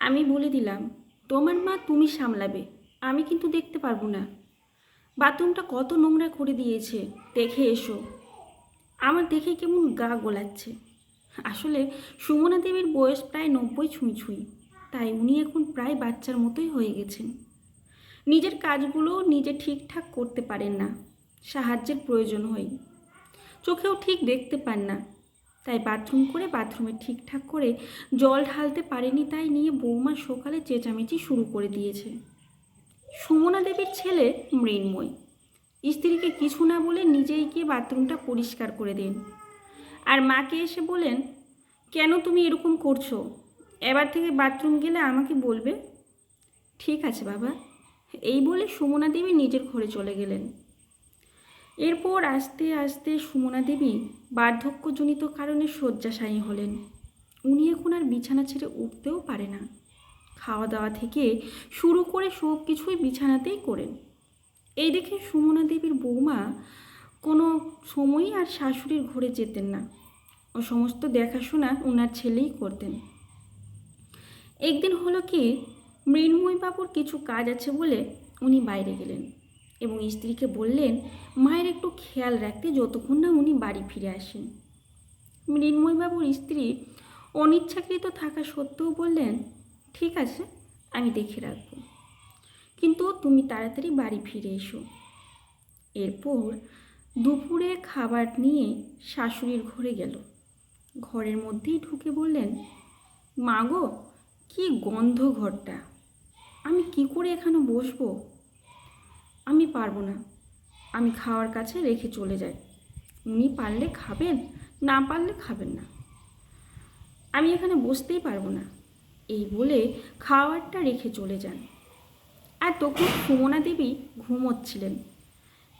আমি বলে দিলাম, তোমার মা তুমি সামলাবে, আমি কিন্তু দেখতে পারব না। বাথরুমটা কত নোংরা করে দিয়েছে, দেখে এসো। আমার দেখে কেমন গা গোলাচ্ছে। আসলে সুমনা দেবীর বয়স প্রায় নব্বই ছুঁই ছুঁই, তাই উনি এখন প্রায় বাচ্চার মতোই হয়ে গেছেন। নিজের কাজগুলো নিজে ঠিকঠাক করতে পারেন না, সাহায্যের প্রয়োজন হয়। চোখেও ঠিক দেখতে পান না। তাই বাথরুম করে বাথরুমে ঠিকঠাক করে জল ঢালতে পারেনি তাই নিয়ে বৌমা সকালে চেঁচামেচি শুরু করে দিয়েছে। সুমনা দেবীর ছেলে মৃন্ময়। স্ত্রীকে কিছু না বলে নিজেই গিয়ে বাথরুমটা পরিষ্কার করে দেন। আর মাকে এসে বলেন, কেন তুমি এরকম করছ? এবার থেকে বাথরুম গেলে আমাকে বলবে? ঠিক আছে বাবা। এই বলে সুমনা দেবী নিজের ঘরে চলে গেলেন। এরপর আস্তে আস্তে সুমনা দেবী বার্ধক্যজনিত কারণে শয্যাশায়ী হলেন। উনি এখন আর বিছানা ছেড়ে উঠতেও পারে না। খাওয়া দাওয়া থেকে শুরু করে সব কিছুই বিছানাতেই করেন। এই দেখে সুমনা দেবীর বৌমা কোনো সময়ই আর শাশুড়ির ঘরে যেতেন না। ও সমস্ত দেখাশোনা ওনার ছেলেই করতেন। একদিন হলো কি, মৃন্ময়বাবুর কিছু কাজ আছে বলে উনি বাইরে গেলেন। এবং স্ত্রীকে বললেন, মায়ের একটু খেয়াল রাখতে যতক্ষণ না উনি বাড়ি ফিরে আসেন। মৃন্ময়বাবুর স্ত্রী অনিচ্ছাকৃত থাকা সত্ত্বেও বললেন, ঠিক আছে, আমি দেখে রাখব। কিন্তু তুমি তাড়াতাড়ি বাড়ি ফিরে এসো। এরপর দুপুরে খাবার নিয়ে শাশুড়ির ঘরে গেল। ঘরের মধ্যেই ঢুকে বললেন মাগো কি গন্ধ ঘরটা! আমি কি করে এখানে বসবো? পারব না। আমি খাওয়ার কাছে রেখে চলে যাই। উনি পারলে খাবেন, না পারলে খাবেন না। আমি এখানে বসতেই পারব না। এই বলে খাওয়ারটা রেখে চলে যান। আর তখন সুমনা দেবী ঘুমোচ্ছিলেন।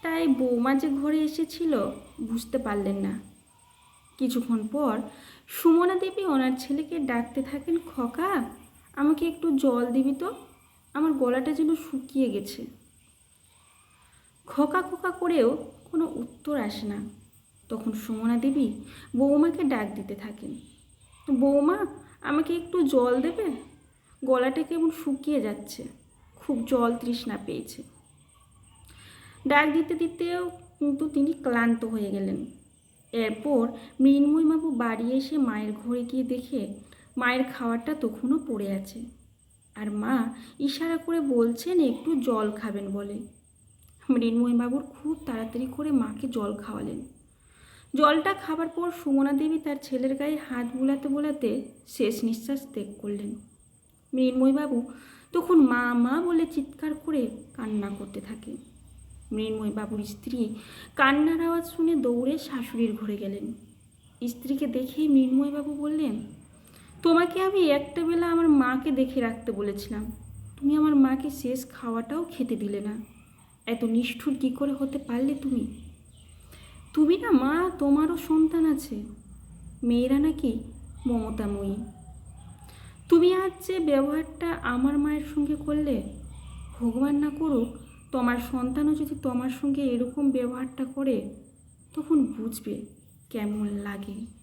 তাই বৌমা যে ঘরে এসেছিল বুঝতে পারলেন না। কিছুক্ষণ পর সুমনা দেবী ওনার ছেলেকে ডাকতে থাকেন, খকা, আমাকে একটু জল দিবি তো? আমার গলাটা যেন শুকিয়ে গেছে। খোকা খোকা করেও কোনো উত্তর আসে না। তখন সুমনা দেবী বৌমাকে ডাক দিতে থাকেন। বৌমা, আমাকে একটু জল দেবে? গলাটা কেমন শুকিয়ে যাচ্ছে। খুব জল তৃষ্ণা পেয়েছে। ডাক দিতে দিতেও কিন্তু তিনি ক্লান্ত হয়ে গেলেন। এরপর মৃন্ময়বাবু বাড়ি এসে মায়ের ঘরে গিয়ে দেখে মায়ের খাবারটা তখনও পড়ে আছে। আর মা ইশারা করে বলছেন, একটু জল খাবেন বলে। মৃন্ময়বাবুর খুব তাড়াতাড়ি করে মাকে জল খাওয়ালেন। জলটা খাবার পর সুমনা দেবী তার ছেলের গায়ে হাত বুলাতে বোলাতে শেষ নিঃশ্বাস ত্যাগ করলেন। মৃন্ময়বাবু তখন মা মা বলে চিৎকার করে কান্না করতে থাকে মৃন্ময়বাবুর স্ত্রী কান্নার আওয়াজ শুনে দৌড়ে শাশুড়ির ঘরে গেলেন। স্ত্রীকে দেখে মৃন্ময়বাবু বললেন, তোমাকে আমি একটা বেলা আমার মাকে দেখে রাখতে বলেছিলাম। তুমি আমার মাকে শেষ খাওয়াটাও খেতে দিলে না। এত নিষ্ঠুর কী করে হতে পারলে তুমি? তুমি না মা, তোমারও সন্তান আছে। মেয়েরা নাকি মমতাময়ী। তুমি আজ যে ব্যবহারটা আমার মায়ের সঙ্গে করলে, ভগবান না করুক, তোমার সন্তানও যদি তোমার সঙ্গে এরকম ব্যবহারটা করে, তখন বুঝবে কেমন লাগে।